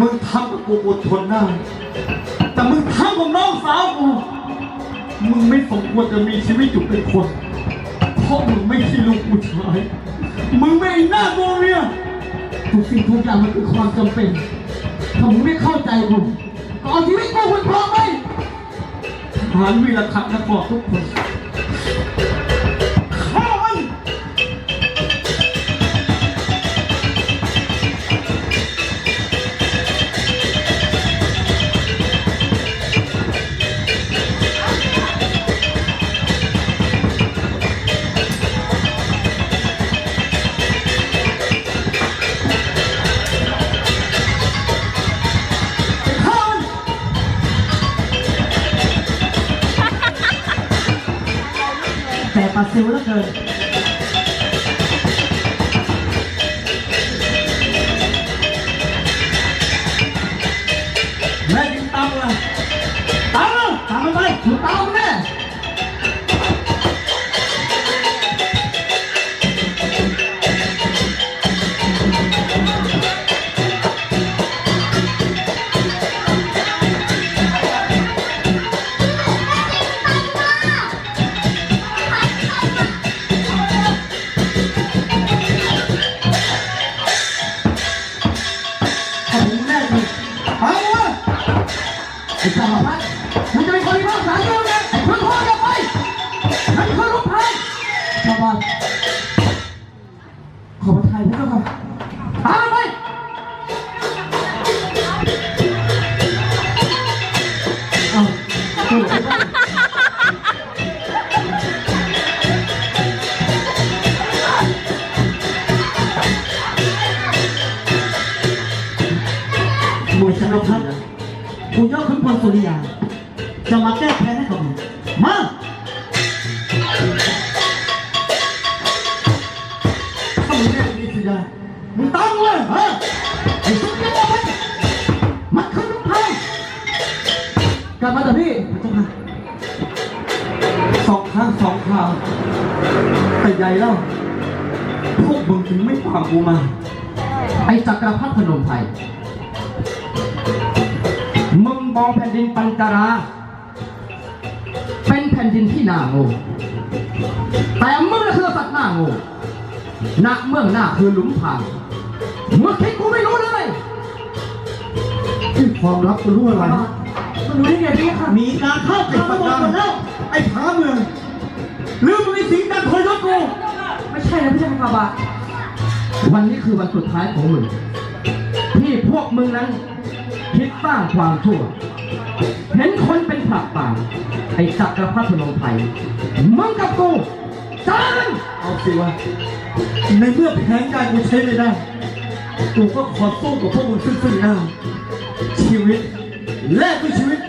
มึงทำกับกูอดทนได้แต่มึงทำกับน้องสาวกู มึงไม่สมควรจะมีชีวิตอยู่เป็นคน เพราะมึงไม่ใช่ลูกผู้ชาย มึงไม่หน้าโมเรียทุกสิ่งทุกอย่างมันคือความจำเป็น ถ้ามึงไม่เข้าใจกูก็เอาชีวิตกูคุณพร้อมไหมทหารวีรคักนักบอกทุกคน แต่ปลาซิวเหลือเกินแม่ยิงตามเลยตามเลยตามมันไปมึงตาม สารพัดมึงจะเป็นคนที่รักษาเรื่องไงไอ้คนพ่ออย่าไปนั่นคือลูกพายชาวบ้านขอประทานพระเจ้าค่ะ กูยกขึ้นพลสุริยา จะมาแก้แค้นให้กับมึงมาถ้ามึงแน่จริงสิได้มึงต้งเลยฮ้ยไอ้สุดยอดมันคือลูกพายกลับมาเถอะพี่พระเจ้าค่ะสองครั้งสองคราวแต่ใหญ่แล้วพวกมึงถึงไม่ตามกูมา ไอ้จักรพรรดิพนมไพร มึงมองแผ่นดินปัญจาราเป็นแผ่นดินที่น่าโง่แต่มึงน่ะคือสัตว์น่าโง่ณเมืองหน้าคือหลุมพรางมึงคิดกูไม่รู้เลยที่ความลับกูรู้อะไรมันรู้ได้ไงพี่ค่ะมีการเข้าติดประจำแล้วไอ้ผาเมืองหรือมึงมีสิงดันคอยยกกู ไม่ใช่นะพี่ชายบาบาวันนี้คือวันสุดท้ายของมึงที่พวกมึงนั้น คิดสร้างความชั่ว เห็นคนเป็นผักป่าไอ้จักรพรรดิพนมไพรมึงกับกูจานเอาสิวะในเมื่อแผนการกูใช้ไม่ได้กูก็ขอสู้กับพวกมึงซึ่งๆหน้าชีวิตแลกด้วยชีวิต